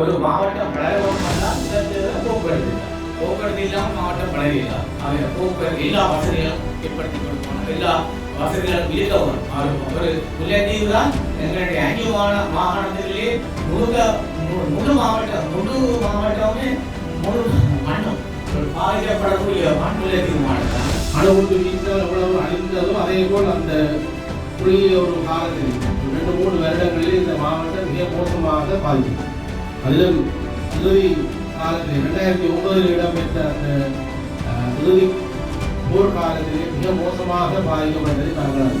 ஒரு மாவட்டம் வளரணும்னா போக்குவரத்து போக்குவரத்து இல்லாமல் மாவட்டம் வளரல அவங்க போக்குவரத்து எல்லா வசதிகளும் ஏற்படுத்தி கொடுக்கணும். எல்லா வசதிகளும் இருக்கணும் அது ஒரு முல்லைத்தீவு தான் எங்களுடைய அஞ்சு மாந மாகாணத்திலே முழுக்க முழு மாவட்டம் முழு மாவட்டமே முழு மண்ணும். பாதிக்கப்படக்கூடிய மண் முல்லைத்தீவு மாவட்டம். அளவுக்கு வீழ்ந்தால் எவ்வளவு அழிந்ததோ அதே போல் அந்த குறுகிய ஒரு காலத்தில் ரெண்டு மூணு வருடங்களில் இந்த மாவட்டம் மிக மோசமாக பாதிக்கும் அதிலும் இறுதி காலத்தில் இரண்டாயிரத்தி ஒன்பதில் இடம்பெற்ற அந்த அஹ், போர் காலத்திலே மிக மோசமாக பாதிக்கப்பட்டதை நாங்கள்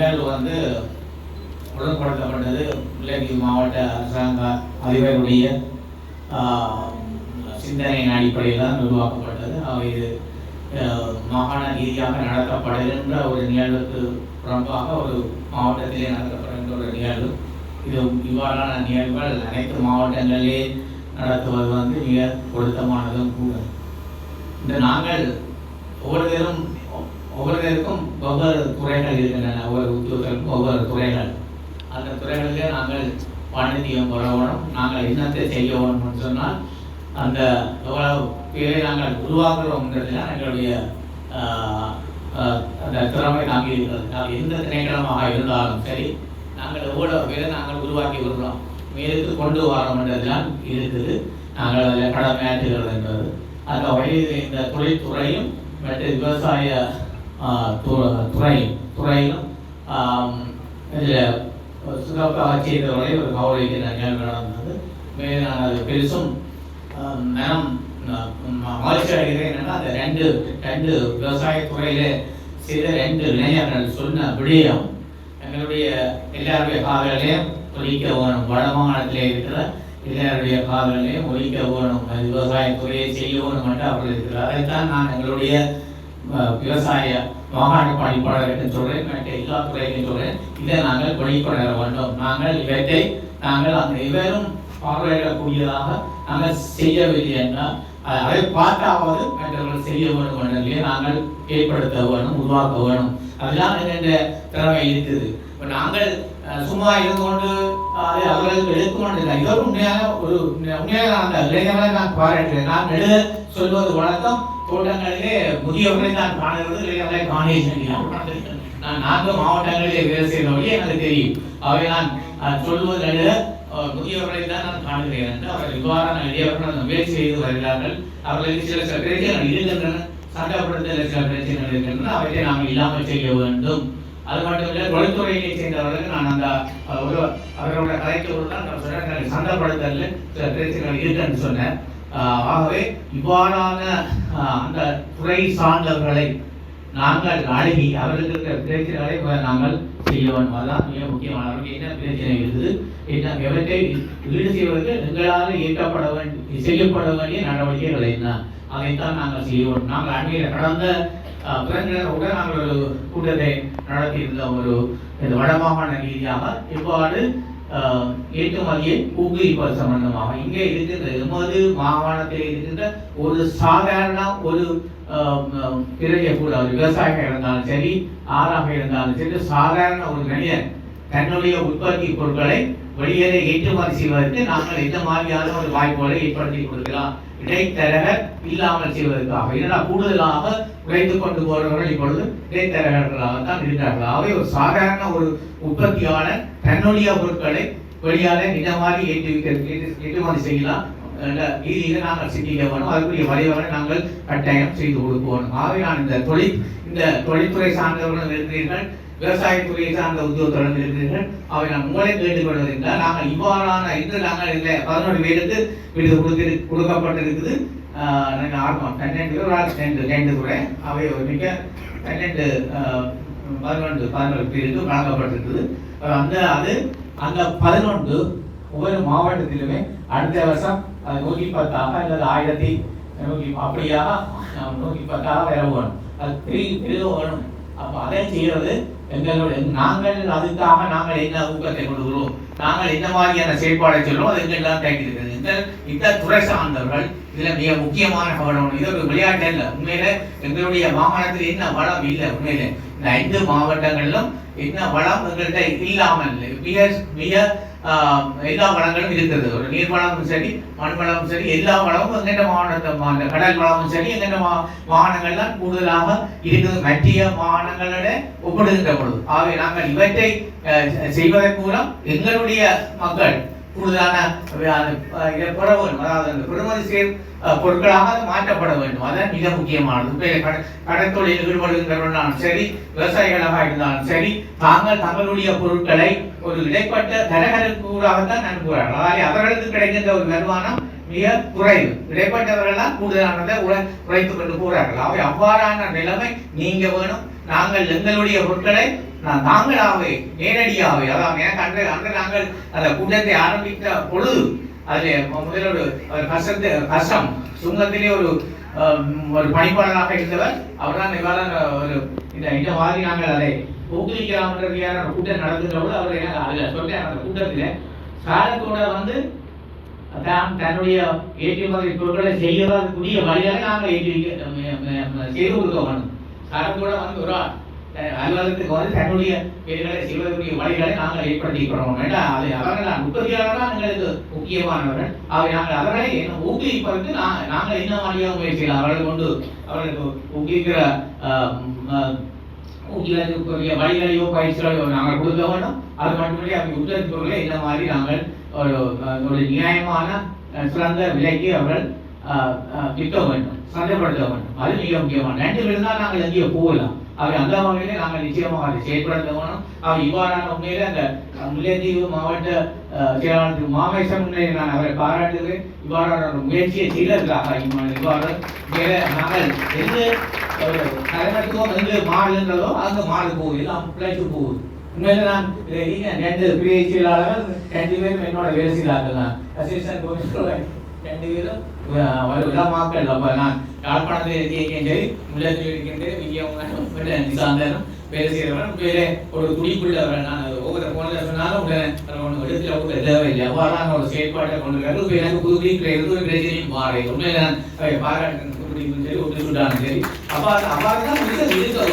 நிகழ்வு வந்து உடன்படுத்தப்பட்டது முல்லைத்தீவு மாவட்ட அரசாங்க அதிபருடைய சிந்தனையின் அடிப்படையில் தான் உருவாக்கப்பட்டது. அவை இது மாகாண ரீதியாக நடத்தப்படுகின்ற ஒரு நிகழ்வுக்கு புறம்பாக ஒரு மாவட்டத்திலே நடத்தப்படுகின்ற ஒரு நிகழ்வு. இது இவ்வாறான நிகழ்வுகள் அனைத்து மாவட்டங்களிலே நடத்துவது வந்து மிக பொருத்தமானதும் கூட. இந்த நாங்கள் ஒவ்வொருத்தரும் ஒவ்வொருத்தருக்கும் ஒவ்வொரு துறைகள் இருக்கின்றன. ஒவ்வொரு உத்தியோகங்களுக்கும் ஒவ்வொரு துறைகள். அந்த துறைகளிலே நாங்கள் வாணித்தியம் வரணும் நாங்கள் என்னத்தை செய்ய வேணும்னு சொன்னால் அந்த எவ்வளவு பேரை நாங்கள் உருவாக்குறோம்ன்றதுல எங்களுடைய அந்த திறமை நாங்கள் இருக்கிறது நாங்கள் எந்த திணைக்களமாக இருந்தாலும் சரி நாங்கள் எவ்வளோ பேரை நாங்கள் உருவாக்கி விடுறோம் மேலுக்கு கொண்டு வரோம்ன்றதுலாம் இருக்குது. நாங்கள் அதில் கடமையாற்றுகிறது என்பது அந்த வகையில் இந்த தொழில்துறையும் மற்ற விவசாய துறை துறையிலும் இதில் சிறப்பாக ஒரு கௌரவிக்கிற நிகழ்வு நடந்தது மேலும் நான் அது பெருசும் ஆஹ், மனம் மகிழ்ச்சி அடைகிறேன் என்னன்னா அந்த ரெண்டு ரெண்டு விவசாய துறையில செய்த ரெண்டு இளைஞர்கள் சொன்ன விடயம் எங்களுடைய எல்லாருடைய காதலையும் ஒழிக்க வேணும் வடமாகாணத்திலே இருக்கிற எல்லாருடைய காதலையும் ஒழிக்க வேணும் அது விவசாய செய்ய வேணும் என்று அவர்கள் இருக்கிறார் அதைத்தான் நான் எங்களுடைய விவசாய மாகாண பணிப்பாளர்கள் சொல்றேன் மற்ற எல்லா துறைகளையும் சொல்றேன். இதை நாங்கள் வெளிக்கொணர வேண்டும் நாங்கள் இவற்றை நாங்கள் அந்த இவரும் பார்வையிடக்கூடியதாக நாங்கள் செய்யவில்லை என்றால் அதை பார்த்தாவது மற்றவர்கள் செய்ய வேண்டும் என்றே நாங்கள் ஏற்படுத்த வேணும் உருவாக்க வேணும். அதெல்லாம் என்கின்ற திறமை இருக்குது. இப்போ நாங்கள் சும்மா இருந்து கொண்டு அதை அவர்களுக்கு எடுக்க வேண்டியது இது ஒரு உண்மையான ஒரு உண்மையான அந்த இளைஞர்களை நான் பாராட்டுகிறேன். நான் எழுத சொல்வது வழக்கம் தோட்டங்களிலே முதியவர்களை நான் காணுகிறது இளைஞர்களை காணேன் நான் நான்கு மாவட்டங்களிலே வேலை செய்தபடி எனக்கு தெரியும். அவை நான் அஹ், சொல்வது எழுத முதியவர்களை தான் நான் காணுகிறேன் என்று அவர்கள் இவ்வாறான இளையவர்கள் அந்த முயற்சி செய்து வருகிறார்கள். அவர்களுக்கு சில சில பிரச்சனைகள் இருக்கின்றன. சட்டப்படுத்தல சில பிரச்சனைகள் இருக்கின்றன. அவற்றை நாம் இல்லாமல் செய்ய வேண்டும். அது மட்டும் இல்லை தொழில்துறையை சேர்ந்தவர்களுக்கு நான் அந்த ஒரு அவரோட கலைக்கு ஒரு தான் நான் சில பிரச்சனைகள் இருக்குன்னு சொன்னேன். ஆகவே இவ்வாறான அந்த துறை சார்ந்தவர்களை நாங்கள் அணுகி அவர்களுக்கு இருக்கிற பிரச்சனைகளை நாங்கள் செய்ய வேண்டும். அதுதான் மிக முக்கியமான என்ன பிரச்சனை இருக்குது? என்ன எவற்றை ஈடு செய்வதற்கு எங்களால் இயக்கப்பட வேண்டிய செய்யப்பட வேண்டிய நடவடிக்கைகள் என்ன? அதைத்தான் நாங்கள் செய்ய வேண்டும். நாங்கள் அண்மையில் கடந்த ஆஹ், கூட நாங்கள் ஒரு கூட்டத்தை நடத்தியிருந்த ஒரு வடமாகாண ரீதியாக இவ்வாறு ஏற்றுமதியை ஊக்குவிப்பது சம்பந்தமாக. இங்கே இருக்கின்ற எமது மாகாணத்தில் இருக்கின்ற ஒரு சாதாரண ஒரு பிறகு கூட ஒரு விவசாயியாக இருந்தாலும் சரி ஆறாக இருந்தாலும் சரி சாதாரண ஒரு மனிதன் தன்னுடைய உற்பத்தி பொருட்களை வெளியேற ஏற்றுமதி செய்வதற்கு நாங்கள் எந்த மாதிரியான ஒரு வாய்ப்புகளை ஏற்படுத்தி கொடுக்கலாம். இடைத்தரகர் இல்லாமல் செய்வதற்காக. இதனா கூடுதலாக விரைந்து கொண்டு போறவர்கள் இப்பொழுது இடைத்தரகர்களாக தான் இருக்கிறார்கள் அவை ஒரு சாதாரண ஒரு உற்பத்தியாளர் தன்னுடைய பொருட்களை வெளியால இந்த மாதிரி ஏற்றி ஏற்றுமதி செய்யலாம். என்ற நாங்கள் சிந்திக்க வேணும். அதுக்குரிய வரைவரை நாங்கள் கட்டாயம் செய்து கொடுப்போம் ஆகவே நான் இந்த தொழில் இந்த தொழில்துறை சார்ந்தவர்களும் இருக்கிறீர்கள் விவசாயத்துறையை சார்ந்த உத்தியோகத்துடன் இருக்கிறீர்கள் அவை நான் உங்களை கேட்டுக்கொள்வது நாங்கள் இவ்வாறான இன்று நாங்கள் இல்லை பதினொரு பேருக்கு விருது கொடுத்திரு கொடுக்கப்பட்டிருக்குது. ஆஹ் ஆர்வம். பன்னெண்டு பேர் ஒரு ரெண்டு ரெண்டு துறை அவை ஒரு மிக பன்னெண்டு பதினொன்று பதினொரு பேருக்கு வழங்கப்பட்டிருக்குது. அந்த அது அந்த பதினொன்று ஒவ்வொரு மாவட்டத்திலுமே அடுத்த வருஷம் அது நூற்றி பத்தாக அல்லது ஆயிரத்தி நூற்றி அப்படியாக நோக்கி நூற்றி பத்தாக அது பெரிய பெரிய அப்போ அதை செய்யறது எங்களுடைய நாங்கள் அதுக்காக நாங்கள் என்ன ஊக்கத்தை கொடுக்கிறோம்? நாங்கள் என்ன மாதிரியான செயற்பாடை சொல்றோம் அது எங்கெல்லாம் தேக்கியிருக்கிறது இந்த இந்த துறை சார்ந்தவர்கள் இதுல மிக முக்கியமான கவனம் இது ஒரு விளையாட்டு இல்லை உண்மையில எங்களுடைய மாகாணத்தில் என்ன வளம் இல்லை உண்மையில. இந்த ஐந்து மாவட்டங்களிலும் என்ன வளம் எங்கள்கிட்ட இல்லாமல் இல்லை. மிக மிக எல்லா வளங்களும் இருக்கிறது. ஒரு நீர் வளமும் சரி மண் வளமும் சரி எல்லா வளமும் எங்கெண்ட மாவட்டத்தை கடல் வளமும் சரி எங்கெண்ட மா மாகாணங்கள்லாம் கூடுதலாக இருக்கிறது. மற்றிய மாகாணங்களோட ஒப்பிடுகின்ற பொழுது. ஆகவே நாங்கள் இவற்றை செய்வதன் மூலம் எங்களுடைய மக்கள் கூடுதலான அஹ், பெற வேண்டும். அதாவது அந்த பெறுமதி சேர் பொருட்களாக அது மாற்றப்பட வேண்டும். அதான் மிக முக்கியமானது. கட- கடற்தொழில் ஈடுபடுகின்றவர்களாலும் சரி விவசாயிகளாக இருந்தாலும் சரி தாங்கள் தங்களுடைய பொருட்களை ஒரு இடைப்பட்ட தரகர்களுக்காகத்தான் அனுப்புகிறார்கள். அதாவது அவர்களுக்கு கிடைக்கின்ற ஒரு வருமானம் மிக குறைவு. இடைப்பட்டவர்கள்லாம் கூடுதலானதை உழை உழைத்துக் கொண்டு போகிறார்கள். அவை அவ்வாறான நிலைமை நீங்க வேணும். நாங்கள் எங்களுடைய பொருட்களை நான் தாங்களாகவே நேரடியாகவே அதாவது எனக்கு அன்று அன்று நாங்கள் அந்த கூட்டத்தை ஆரம்பித்த பொழுது அதில் முதல்ல ஒரு ஒரு கஷ்டத்து கஷ்டம். சுங்கத்திலே ஒரு ஒரு பணிப்பாளராக இருந்தவர். அவர் தான் இவ்வாறு ஒரு இந்த இந்த மாதிரி நாங்கள் அதை ஊக்குவிக்கலாம்ன்றதுக்கான ஒரு கூட்டம் நடந்துகிற போது அவர் எனக்கு அதில் சொல்கிறேன் அந்த கூட்டத்தில் சாரத்தோட வந்து தான் தன்னுடைய ஏற்றுமதி பொருட்களை செய்யறதுக்குரிய வழியாக நாங்கள் ஏற்றி செய்து கொடுக்க வேணும் சாரத்தோட வந்து ஒரு அலுவலகத்துக்கு வந்து தன்னுடைய வேலைகளை செய்வதற்குரிய வழிகளை நாங்கள் ஏற்படுத்திக்கிறோம் வேண்டாம் அது அவர்கள் உற்பத்தியாளர்கள் எங்களுக்கு முக்கியமானவர்கள். அவை நாங்கள் அவர்களை ஊக்குவிப்பதற்கு நாங்கள் என்ன மாதிரியாக முயற்சிகள் அவர்களை கொண்டு அவர்களுக்கு ஊக்குவிக்கிற அஹ், ஊக்குவிக்கக்கூடிய வழிகளையோ பயிற்சிகளையோ நாங்கள் கொடுக்க வேண்டும். அது மட்டுமில்லை அவங்க உத்தரவிப்பவர்களை பொருட்களை இந்த மாதிரி நாங்கள் ஒரு ஒரு நியாயமான சிறந்த விலைக்கு அவர்கள் விற்க வேண்டும் சந்தைப்படுத்த வேண்டும். அது மிக முக்கியமான. ரெண்டு இருந்தால் நாங்கள் எங்கேயோ போகலாம். அவை அந்த வகையிலே நாங்கள் நிச்சயமாக அதை செயல்படுத்த வேணும் அவை இவ்வாறான உண்மையிலே அந்த முல்லைத்தீவு மாவட்ட செயலாளர் திரு மாமேசன் உண்மையிலே நான் அவரை பாராட்டுகிறேன். இவ்வாறான ஒரு முயற்சியை செய்ததற்காக இவ்வாறு. மேலே நாங்கள் எந்த ஒரு தலைமைத்துவம் எங்கு மாறுகின்றதோ அங்கு மாறு போகுது. எல்லாம் பிழைத்து போகுது. உண்மையில நான் ரெண்டு பிரிவை செயலாளர்கள் ரெண்டு பேரும் என்னோட வேலை செய்தார்கள். தான் அசிஸ்டன்ட் கமிஷனர் ரெண்டு பேரும் அஹ், நான் யாழ்ப்பாணத்தில் இருக்கேன் சரி முல்லத்தில் இருக்கின்றேன் இங்கே நிசாந்தரும் வேலை செய்கிறவர்கள் வேலை ஒரு துடிப்புள்ளவர்கள் நான் ஒவ்வொரு போனதை சொன்னாலும் உடனே இடத்துல ஒரு தேவையில்லை அவ்வாறான ஒரு செயற்பாட்டை கொண்டு வர்றது எனக்கு எந்த ஒரு பிரச்சனையும் உண்மையில நான் பாராட்டுறேன் சரி ஒன்று சரி. அவ்வாறு தான் இருக்க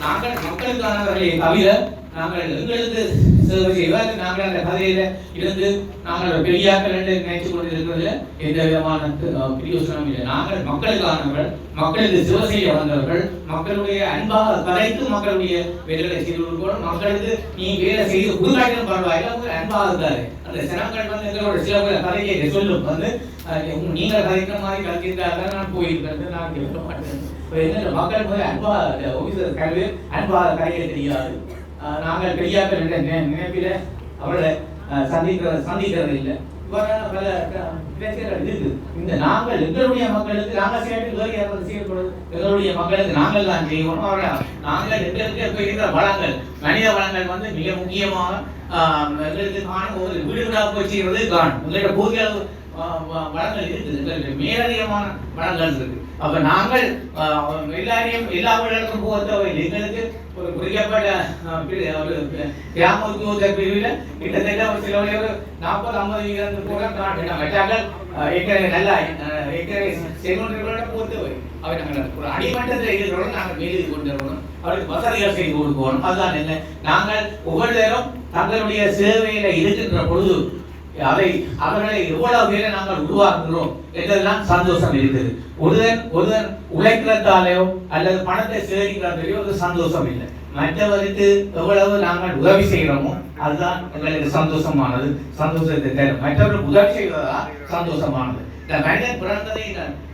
நாங்கள் மக்களுக்கானவர்களை தவிர நாங்கள் எங்களுக்கு சேவை செய்வார் நாங்கள் அந்த கதையில இருந்து நாங்கள் பெரியாக்கள் என்று நினைத்துக் கொண்டிருக்கிறதுல எந்த விதமான அஹ், இல்லை. நாங்கள் மக்களுக்கானவர்கள் மக்களுக்கு சேவை செய்ய வந்தவர்கள் மக்களுடைய அன்பாக கரைத்து மக்களுடைய வேலைகளை செய்து கொடுக்கணும் மக்களுக்கு நீ வேலை செய்து புதுக்காட்டிலும் பரவாயில்ல அவங்க அன்பாக இருக்காரு அந்த சிரமங்கள் வந்து எங்களோட சில பேர் கதையை சொல்லும் வந்து நீங்கள் கதைக்கிற மாதிரி கதைக்கிறாங்க நான் போயிருக்கிறது நான் கேட்க மாட்டேன். மக்கள் போய் அன்பா ஆபீசர் கல்வி அன்பா தெரியாது. நாங்கள் பெரியாக்கள் என்ற நினைப்பில் அவர்களை அஹ், சந்திக்கிற சந்திக்கிறது இல்லை பல பிரச்சனைகள் இருக்கு இந்த நாங்கள் எங்களுடைய மக்களுக்கு நாங்கள் சேர்த்து வேறு யாராவது செய்யக்கூடாது. எங்களுடைய மக்களுக்கு நாங்கள் தான் செய்வோம் அவர்கள் நாங்கள் எங்களுக்கு இப்ப இருக்கிற வளங்கள் மனித வளங்கள் வந்து மிக முக்கியமாக எங்களுக்கு காணும். ஒரு வீடு வீடாக போய் செய்வது காணும். எங்களோட போதிய அளவு வளங்கள் இருக்குது. எங்களுக்கு மேலதிகமான வளங்கள் இருக்கு அப்ப நாங்கள் எல்லாரையும் எல்லா இடத்துக்கும் போகிறத எங்களுக்கு குறிக்கப்பட்ட ஒரு கிராம உத்தியோக பிரிவில் கிட்டத்தட்ட ஒரு சில ஒரு நாற்பது ஐம்பது வீதம் கூட காட்டினாங்க மற்றாக்கள் ஏற்கனவே நல்லா ஆஹ், ஏற்கனவே செல்வங்களோட போத்து அவை நாங்கள் ஒரு அடிமட்டத்தில் இருக்கிறவங்க நாங்கள் மேலே கொண்டு வரணும் அவருக்கு வசதிகள் செய்து கொடுக்கணும் அதுதான் இல்லை நாங்கள் ஒவ்வொரு நேரம் தங்களுடைய சேவையில இருக்கின்ற பொழுது அதை அவர்களை எவ்வளவு பேரை நாங்கள் உருவாக்குகிறோம் என்றெல்லாம் சந்தோஷம் இருக்குது ஒருதன் ஒருதன் உழைக்கிறதாலேயோ அல்லது பணத்தை சேகரிக்கிறதாலேயோ அது சந்தோஷம் இல்லை மற்றவருக்கு எவ்வளவு நாங்கள் உதவி செய்கிறோமோ அதுதான் எங்களுக்கு சந்தோஷமானது. சந்தோஷத்தை தரும். மற்றவர்கள் உதவி செய்வதா சந்தோஷமானது. இந்த மனிதன் பிறந்ததை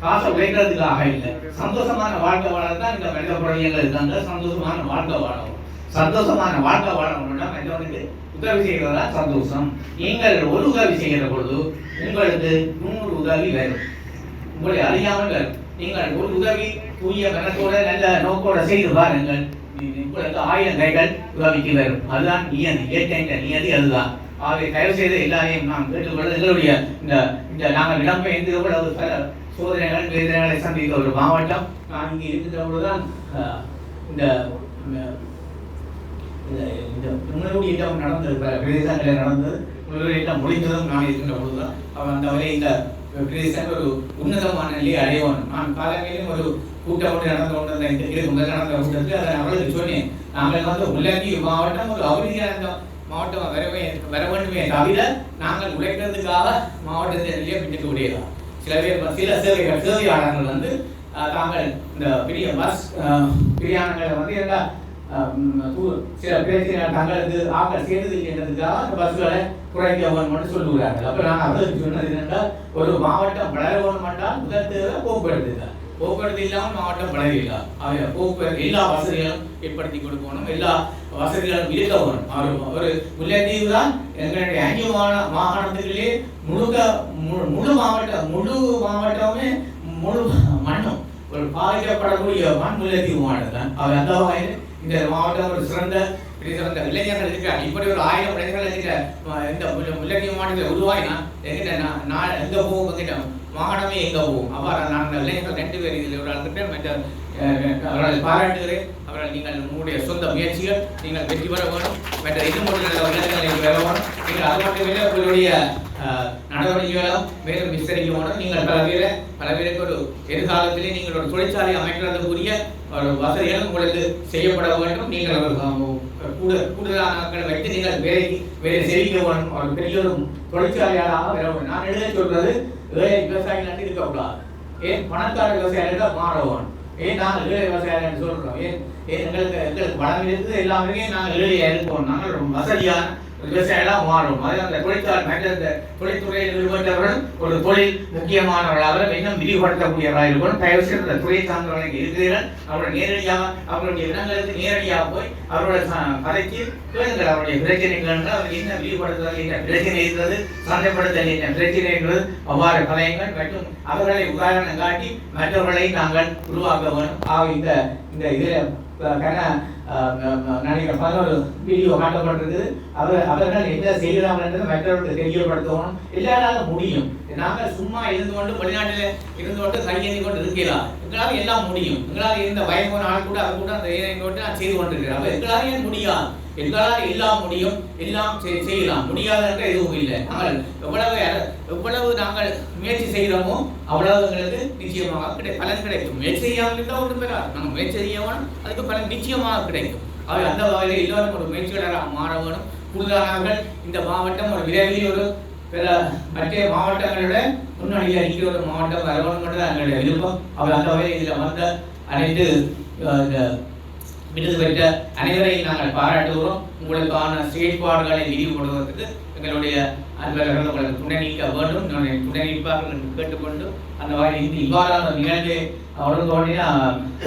காசை உழைக்கிறதுக்காக இல்லை. சந்தோஷமான வாழ்க்கை வாழ்தான் இந்த மனித பிறவியங்கள் இருக்காங்க சந்தோஷமான வாழ்க்கை வாழவும் சந்தோஷமான வாழ்க்கை வாழணும்னா மற்றவனுக்கு உதவி செய்கிறதா? சந்தோஷம். நீங்கள் ஒரு உதவி செய்கிற பொழுது உங்களுக்கு நூறு உதவி வரும். உங்களை அறியாமல் வரும். நீங்கள் ஒரு உதவி தூய கணக்கோட நல்ல நோக்கோட செய்து பாருங்கள். உங்களுக்கு ஆயிரம் கைகள் உதவிக்கு வரும் அதுதான் நியதி இயற்கை நியதி அதுதான். ஆகவே தயவு செய்து எல்லாரையும் நாம் கேட்டுக்கொள்ள எங்களுடைய இந்த இந்த நாங்கள் இடம்பெயர்ந்து எவ்வளவு சோதனைகள் வேதனைகளை சந்தித்த ஒரு மாவட்டம். நான் இங்கே இருக்கின்ற இந்த இந்த- முன்னோடி இடம் நடந்தது பல பிரதேசங்களில் நடந்தது. முன்னோடி இடம் முடிந்ததும் நான் இருக்கின்ற பொழுதுதான் அவன் அந்த வரை இந்த பிரதேசம் ஒரு உன்னதமான நிலையை அடையணும் நான் காலங்களிலும் ஒரு கூட்டம் ஒன்று நடந்து கொண்டிருந்த இந்த இது முதல் நடந்த கூட்டத்தில் அதை அவளுக்கு சொன்னேன். நாங்கள் வந்து உள்ளங்கி மாவட்டம் ஒரு அவதியான மாவட்டம் வரவே வர வேண்டுமே தவிர நாங்கள் உழைக்கிறதுக்காக மாவட்டத்தை நிலையை பின்னுக்கு உடையதா சில பேர் சில சேவைகள் சேவையாளர்கள் வந்து தாங்கள் இந்த பெரிய பஸ் பிரியாணங்களை வந்து எல்லா சில பேர் தங்களுக்கு ஆக சேர்ந்தது என்றதுக்காக அந்த பஸ்களை குறைக்க வேணும்னு சொல்லுகிறார்கள். அப்ப நான் அவர்களுக்கு சொன்னது என்னென்னா ஒரு மாவட்டம் வளர வேணும் என்றால் முதல் தேவை போக்குவரத்து தான். போக்குவரத்து இல்லாமல் மாவட்டம் வளரவில்லை. அவை போக்குவரத்து எல்லா வசதிகளும் ஏற்படுத்தி கொடுக்கணும் எல்லா வசதிகளும் இருக்க வேணும். அவர் ஒரு முல்லைத்தீவு தான் எங்களுடைய அஞ்சு மாகாணத்துக்குள்ளே முழுக்க முழு முழு மாவட்டம் முழு மாவட்டமே முழு மண்ணும் ஒரு பாதிக்கப்படக்கூடிய மண் முல்லைத்தீவு மாவட்டம் தான். அவர் அந்த வகையில் இந்த மாவட்டம் ஒரு சிறந்த சிறந்த இளைஞர்கள் இருக்கிறார். இப்படி ஒரு ஆயிரம் இளைஞர்கள் இருக்கிற இந்த முல்லை- மாவட்டத்தில் உருவாயினா எங்கிட்ட நான் நான் எங்க போகும் எங்கிட்ட மாகாணமே எங்க போகும் அவ்வாறு நான் அந்த இளைஞர்கள் ரெண்டு பேர் இதில் ஒரு ஆள் மற்ற அவர்களை பாராட்டுகிறேன். அவர்கள் நீங்கள் உங்களுடைய சொந்த முயற்சிகள் நீங்கள் வெற்றி பெற வேணும் மற்ற இது மட்டும் இளைஞர்களை பெற வேணும் நீங்கள் அது மட்டுமில்லை உங்களுடைய நடவடிக்கைகளும் மேலும் விஸ்தரிக்க வேணும் நீங்கள் பல பேரை பல பேருக்கு ஒரு எதிர்காலத்திலே நீங்கள் ஒரு தொழிற்சாலை அமைக்கிறதுக்குரிய வசதிகள் உங்களுக்கு செய்யப்பட வேண்டும். நீங்கள் கூட கூடுதலான ஆட்களை வைத்து நீங்கள் வேலை வேலை செய்ய வேண்டும் ஒரு பெரிய ஒரு தொழிற்சாலையாளாக வர வேண்டும். நான் எழுத சொல்றது ஏழை விவசாயிகள் இருக்கக்கூடாது. ஏன்? பணக்கார விவசாயிகள் மாற வேணும் ஏன்? நாங்கள் ஏழை விவசாயிகள் சொல்றோம். ஏன்? எங்களுக்கு எங்களுக்கு வளம் இருக்குது எல்லாமே. நாங்கள் ஏழையாக இருக்கோம் நாங்கள் ரொம்ப வசதியான விவசாயம்லாம் மாறும். அந்த தொழிற்சாலை மற்ற இந்த தொழில்துறையில் ஈடுபட்டவர்கள் ஒரு தொழில் முக்கியமானவர்களாக இன்னும் விரிவுபடுத்தக்கூடியவராக இருக்கணும். தயவு செய்து அந்த துறை சார்ந்தவர்களுக்கு இருக்கிறீர்கள் அவர்கள் நேரடியாக அவருடைய இடங்களுக்கு நேரடியாக போய் அவரோட ச- கதைக்கு கேளுங்கள். அவருடைய பிரச்சனைகள் அவர் என்ன விரிவுபடுத்துதல் என்ன பிரச்சனை இருக்கிறது சந்தைப்படுத்தல் என்ன பிரச்சனை இருக்கிறது அவ்வாறு கலையங்கள் மற்றும் அவர்களை உதாரணம் காட்டி மற்றவர்களை நாங்கள் உருவாக்க வேண்டும். ஆக இந்த இந்த இதில் நடிகர் பதினோரு வீடியோ காட்டப்பட்டிருக்கு அவர் அவர்கள் என்ன செய்கிறார்கள் மற்றவர்களுக்கு தெரியப்படுத்தணும் எல்லாரால முடியும். நாங்கள் சும்மா இருந்து கொண்டு வெளிநாட்டில் இருந்து கொண்டு கையேந்தி கொண்டு இருக்கலாம். எங்களால் எல்லாம் முடியும். எங்களால் இருந்த வயமான ஆள் கூட அது கூட அந்த கொண்டு நான் செய்து கொண்டிருக்கிறேன் அப்ப எங்களால் ஏன் முடியாது? எங்களால் எல்லாம் முடியும் எல்லாம் செய்- செய்யலாம். முடியாதுன்ற எதுவும் இல்லை. நாங்கள் எவ்வளவு எவ்வளவு நாங்கள் முயற்சி செய்கிறோமோ அவ்வளவு எங்களுக்கு நிச்சயமாக கிடை பலன் கிடைக்கும். முயற்சி செய்யாமல் இருந்தால் ஒன்றும் பெறாது. நம்ம முயற்சி செய்யணும் அதுக்கு பலன் நிச்சயமாக கிடைக்கும். அவை அந்த வகையில் எல்லோரும் ஒரு முயற்சியாளராக மாற வேணும். கூடுதலானவர்கள் இந்த மாவட்டம் ஒரு விரைவில் ஒரு பிற மற்ற மாவட்டங்களோட முன்னணியில் இருக்கிற ஒரு மாவட்டம் வரணும்ன்றது எங்களுடைய விருப்பம். அவர் அந்த வகையில் இதில் வந்த அனைத்து இந்த விருது பெற்ற அனைவரையும் நாங்கள் பாராட்டுகிறோம். உங்களுக்கான செயற்பாடுகளை விரிவுபடுவதற்கு எங்களுடைய அன்பர்கள் உங்களுக்கு துணை நீக்க வேண்டும். என்னுடைய துணை நீப்பார்கள் என்று கேட்டுக்கொண்டு அந்த வகையில் இந்த இவ்வாறான நிகழ்வு அவர்களோடைய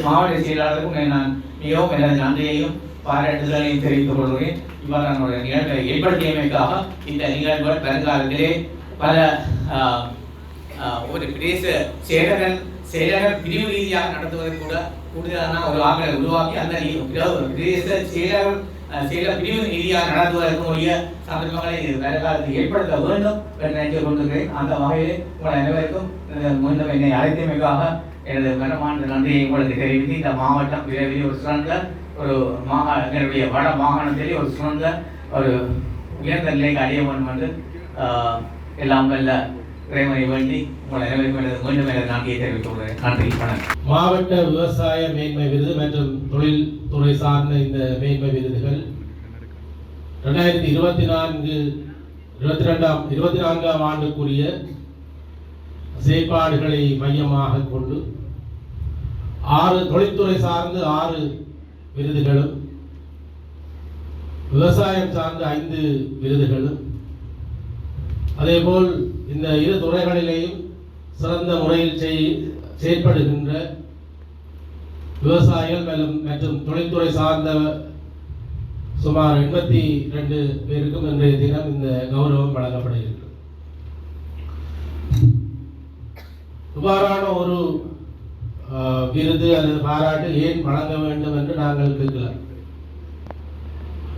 மாவட்ட செயலாளருக்கும் நான் மிகவும் எனது நன்றியையும் பாராட்டுதலையும் தெரிவித்துக் கொள்கிறேன். இவ்வாறான ஒரு நிகழ்வை ஏற்படுத்தியமைக்காக இந்த நிகழ்வுகள் வருங்காலத்திலே பல ஒரு பிரதேச செயலகன் செயலக பிரிவு ரீதியாக நடத்துவதை கூட கூடுதலான ஒரு ஆக்களை உருவாக்கி அந்த நீ- செயல பிரதேச பிரிவு நிதியாக நடத்துவதற்கு உரிய சந்தர்ப்பங்களை இது வருங்காலத்தில் ஏற்படுத்த வேண்டும் என்று நினைத்துக் கொண்டிருக்கிறேன். அந்த வகையில் உங்கள் அனைவருக்கும் அஹ், மீண்டும் என்னை அழைத்தமைக்காக எனது கனமான நன்றியை உங்களுக்கு தெரிவித்து இந்த மாவட்டம் விரைவில் ஒரு சிறந்த ஒரு மாகா எங்களுடைய வட மாகாணத்திலே ஒரு சிறந்த ஒரு உயர்ந்த நிலைக்கு அடைய வேண்டும் என்று எல்லாம் வல்ல இறைவனை வேண்டி உங்கள் அனைவருக்கும் மீண்டும் எனது நன்றியை தெரிவித்துக் கொள்கிறேன். நன்றி வணக்கம். மாவட்ட விவசாய மேன்மை விருது மற்றும் தொழில் துறை சார்ந்த இந்த மேன்மை விருதுகள் ரெண்டாயிரத்தி இருபத்தி நான்கு இருபத்தி ரெண்டாம் இருபத்தி நான்காம் ஆண்டுக்குரிய செயற்பாடுகளை மையமாக கொண்டு ஆறு தொழில்துறை சார்ந்து ஆறு விருதுகளும் விவசாயம் சார்ந்த ஐந்து விருதுகளும். அதேபோல் இந்த இரு துறைகளிலேயும் சிறந்த முறையில் செய் செயற்படுகின்ற விவசாயிகள் மேலும் மற்றும் தொழில்துறை சார்ந்த சுமார் எண்பத்தி ரெண்டு பேருக்கும் இன்றைய தினம் இந்த கௌரவம் வழங்கப்படுகிறது. இவ்வாறான ஒரு விருது அல்லது பாராட்டு ஏன் வழங்க வேண்டும் என்று நாங்கள் கேட்கலாம்.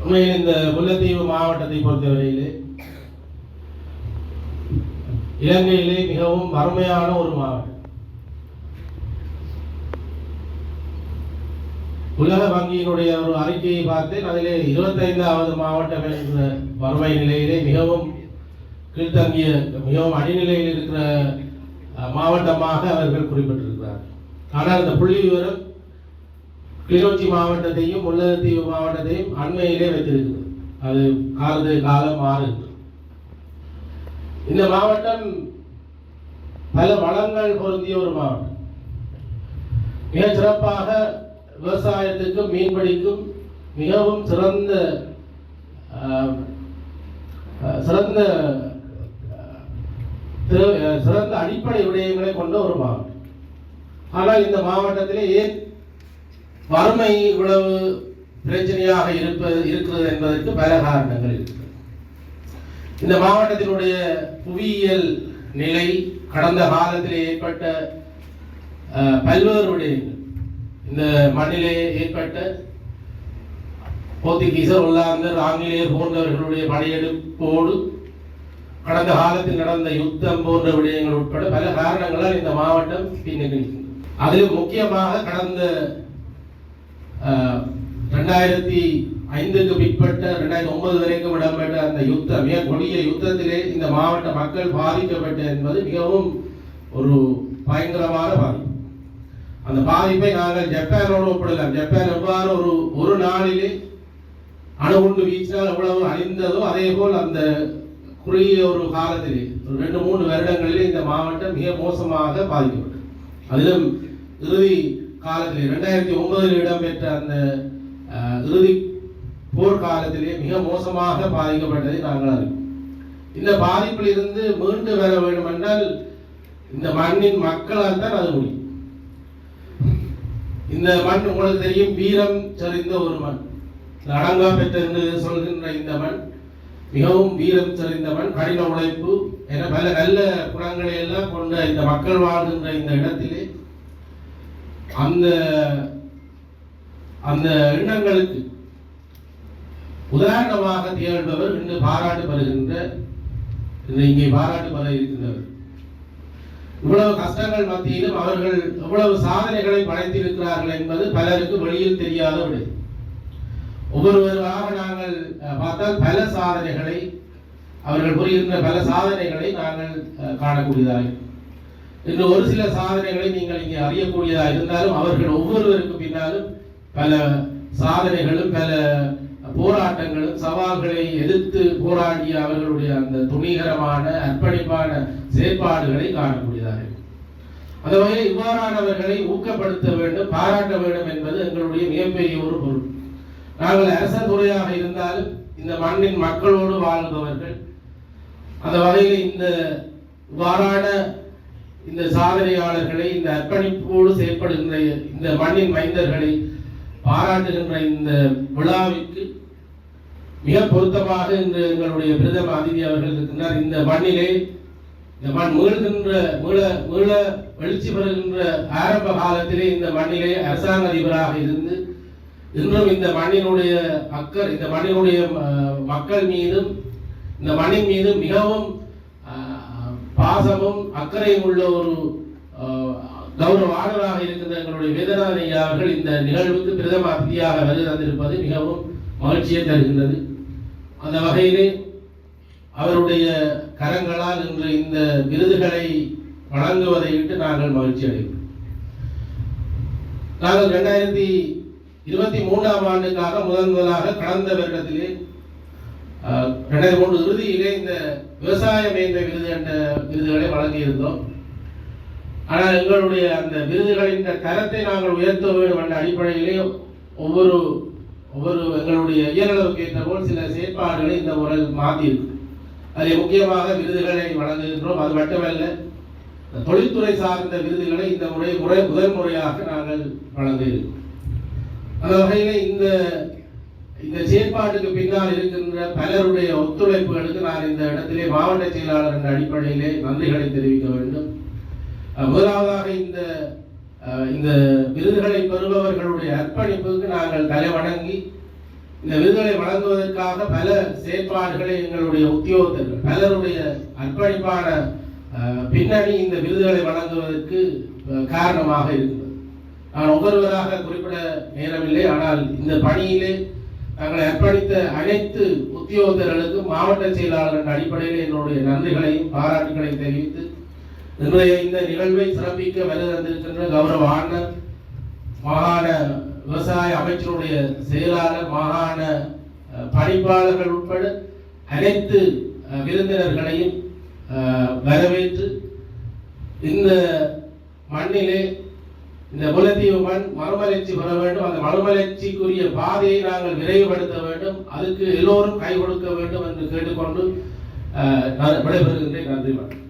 உண்மையில் இந்த முல்லைத்தீவு மாவட்டத்தை பொறுத்தவரையிலே இலங்கையிலே மிகவும் வறுமையான ஒரு மாவட்டம். உலக வங்கியினுடைய ஒரு அறிக்கையை பார்த்தேன் அதிலே இருபத்தைந்தாவது மாவட்டம் என்ற வறுமை நிலையிலே மிகவும் கீழ்த்தங்கிய மிகவும் அடிநிலையில் இருக்கிற மாவட்டமாக அவர்கள் குறிப்பிட்டிருக்கிறார் ஆனால் அந்த புள்ளி விவரம் கிளிநொச்சி மாவட்டத்தையும் முல்லைத்தீவு மாவட்டத்தையும் அண்மையிலே வைத்திருக்கிறது. அது காலது காலம் மாறுகிறது இந்த மாவட்டம் பல வளங்கள் பொருந்திய ஒரு மாவட்டம். மிக சிறப்பாக விவசாயத்துக்கும் மீன்பிடிக்கும் மிகவும் சிறந்த சிறந்த சிறந்த அடிப்படை விடயங்களை கொண்ட ஒரு மாவட்டம். ஆனால் இந்த மாவட்டத்திலே ஏன் வறுமை இவ்வளவு பிரச்சனையாக இருப்பது இருக்கிறது என்பதற்கு பல காரணங்கள் இருக்கு. இந்த மாவட்டத்தினுடைய புவியியல் நிலை கடந்த காலத்தில் ஏற்பட்ட அஹ், பல்வேறு விடயங்கள் இந்த மண்ணிலே ஏற்பட்ட போர்த்துகீசர் ஒல்லாந்தர் ஆங்கிலேயர் போன்றவர்களுடைய படையெடுப்போடு கடந்த காலத்தில் நடந்த யுத்தம் போன்ற விடயங்கள் உட்பட பல காரணங்களால் இந்த மாவட்டம் பின்னுக்கு அதில் முக்கியமாக கடந்த ரெண்டாயிரத்தி ஐந்துக்கு பிற்பட்ட ரெண்டாயிரத்தி ஒன்பது வரைக்கும் இடம்பெற்ற அந்த யுத்தம் மிக கொடிய யுத்தத்திலே இந்த மாவட்ட மக்கள் பாதிக்கப்பட்ட என்பது மிகவும் ஒரு பயங்கரமான பாதிப்பு. அந்த பாதிப்பை நாங்கள் ஜப்பானோடு ஒப்பிடலாம். ஜப்பான் எவ்வாறு ஒரு ஒரு நாளிலே அணுகுண்டு வீச்சினால் எவ்வளவு அழிந்ததோ அதே போல் அந்த குறுகிய ஒரு காலத்திலே ஒரு ரெண்டு மூணு வருடங்களிலே இந்த மாவட்டம் மிக மோசமாக பாதிக்கப்பட்டது. அதிலும் இறுதி காலத்திலே ரெண்டாயிரத்தி ஒன்பதில் இடம்பெற்ற அந்த இறுதி போர்க்காலத்திலே மிக மோசமாக பாதிக்கப்பட்டதை நாங்கள் அறிவோம். இந்த பாதிப்பில் இருந்து மீண்டு வர வேண்டும் என்றால் இந்த மண்ணின் மக்களால் தான் அது முடியும். இந்த மண் உங்களுக்கு தெரியும் வீரம் சரிந்த ஒரு மண். அடங்கா பெற்ற என்று சொல்கின்ற இந்த மண் மிகவும் வீரம் சரிந்த மண் கடின உழைப்பு என பல நல்ல குணங்களை எல்லாம் கொண்ட இந்த மக்கள் வாழ்கின்ற இந்த இடத்திலே அந்த அந்த எண்ணங்களுக்கு உதாரணமாக திகழ்பவர் இன்று பாராட்டு பெறுகின்ற இங்கே பாராட்டு பெற இருக்கின்றவர். இவ்வளவு கஷ்டங்கள் மத்தியிலும் அவர்கள் எவ்வளவு சாதனைகளை படைத்திருக்கிறார்கள் என்பது பலருக்கு வெளியில் தெரியாத விடை. ஒவ்வொருவராக நாங்கள் பார்த்தால் பல சாதனைகளை அவர்கள் புரிகின்ற பல சாதனைகளை நாங்கள் காணக்கூடியதாக இன்று ஒரு சில சாதனைகளை நீங்கள் இங்கே அறியக்கூடியதாக இருந்தாலும் அவர்கள் ஒவ்வொருவருக்கு பின்னாலும் பல சாதனைகளும் பல போராட்டங்களும் சவால்களை எதிர்த்து போராடிய அவர்களுடைய அந்த துணிகரமான அர்ப்பணிப்பான செயற்பாடுகளை காணக்கூடியதாக அந்த வகையில் இவ்வாறானவர்களை ஊக்கப்படுத்த வேண்டும் பாராட்ட வேண்டும் என்பது எங்களுடைய மிகப்பெரிய ஒரு பொருள் நாங்கள் அரச துறையாக இருந்தாலும் இந்த மண்ணின் மக்களோடு வாழ்ந்தவர்கள் அந்த வகையில் இந்த இவ்வாறான இந்த சாதனையாளர்களை இந்த அர்ப்பணிப்போடு செயற்படுகின்ற இந்த மண்ணின் மைந்தர்களை பாராட்டுகின்ற இந்த விழாவிற்கு மிக பொருத்தமாக இன்று எங்களுடைய பிரதம அதிதி அவர்கள் இருக்கின்றார் இந்த மண்ணிலே இந்த மண் மீழ்கின்ற மீள மீள வெளிச்சி பெறுகின்ற ஆரம்ப காலத்திலே இந்த மண்ணிலே அரசாங்க அதிபராக இருந்து இன்றும் இந்த மண்ணினுடைய அக்கர் இந்த மண்ணினுடைய மக்கள் மீதும் இந்த மண்ணின் மீதும் மிகவும் பாசமும் அக்கறையும் உள்ள ஒரு அஹ், கௌரவாளராக இருக்கின்ற எங்களுடைய வேதநாதன் அவர்கள் இந்த நிகழ்வுக்கு பிரதம அதிதியாக வருகை தந்திருப்பது மிகவும் மகிழ்ச்சியை தருகின்றது. அந்த வகையிலே அவருடைய கரங்களால் இன்று இந்த விருதுகளை வழங்குவதை விட்டு நாங்கள் மகிழ்ச்சி அடைகிறோம். நாங்கள் ரெண்டாயிரத்தி இருபத்தி மூன்றாம் ஆண்டுக்காக முதன் முதலாக கடந்த வருடத்திலே ரெண்டாயிரத்தி மூன்று இறுதியிலே இந்த விவசாய மேன்மை விருது என்ற விருதுகளை வழங்கியிருந்தோம். ஆனால் எங்களுடைய அந்த விருதுகளின் தரத்தை நாங்கள் உயர்த்த வேண்டும் என்ற அடிப்படையிலே ஒவ்வொரு ஒவ்வொரு எங்களுடைய இயலளவுக்கு ஏற்ற போல் சில செயற்பாடுகளை இந்த முறை மாற்றியிருக்கு அதில் முக்கியமாக விருதுகளை வழங்குகின்றோம். அது மட்டுமல்ல தொழில்துறை சார்ந்த விருதுகளை இந்த முறை முறை முதல் முறையாக நாங்கள் வழங்குகிறோம். அந்த வகையில் இந்த இந்த செயற்பாட்டுக்கு பின்னால் இருக்கின்ற பலருடைய ஒத்துழைப்புகளுக்கு நான் இந்த இடத்திலே மாவட்ட செயலாளர் என்ற அடிப்படையிலே நன்றிகளை தெரிவிக்க வேண்டும். முதலாவதாக இந்த இந்த விருதுகளை பெறுபவர்களுடைய அர்ப்பணிப்புக்கு நாங்கள் தலை வணங்கி இந்த விருதுகளை வழங்குவதற்காக பல செயற்பாடுகளை எங்களுடைய உத்தியோகத்தர்கள் பலருடைய அர்ப்பணிப்பான பின்னணி இந்த விருதுகளை வழங்குவதற்கு காரணமாக இருக்கிறது நான் ஒவ்வொருவராக குறிப்பிட நேரமில்லை ஆனால் இந்த பணியிலே தங்களை அர்ப்பணித்த அனைத்து உத்தியோகத்தர்களுக்கும் மாவட்ட செயலாளர் அடிப்படையில் என்னுடைய நன்றிகளையும் பாராட்டுகளையும் தெரிவித்து இன்றைய இந்த நிகழ்வை சிறப்பிக்க வருகை தந்திருக்கின்ற கௌரவ ஆண்டர் மாகாண விவசாய அமைச்சருடைய செயலாளர் மாகாண பணிப்பாளர்கள் உட்பட அனைத்து விருந்தினர்களையும் வரவேற்று இந்த மண்ணிலே இந்த முல்லைத்தீவு மண் மறுமலர்ச்சி பெற வேண்டும். அந்த மறுமலர்ச்சிக்குரிய பாதையை நாங்கள் விரைவுபடுத்த வேண்டும். அதுக்கு எல்லோரும் கை கொடுக்க வேண்டும் என்று கேட்டுக்கொண்டு நான் விடைபெறுகின்றேன். நன்றி வணக்கம்.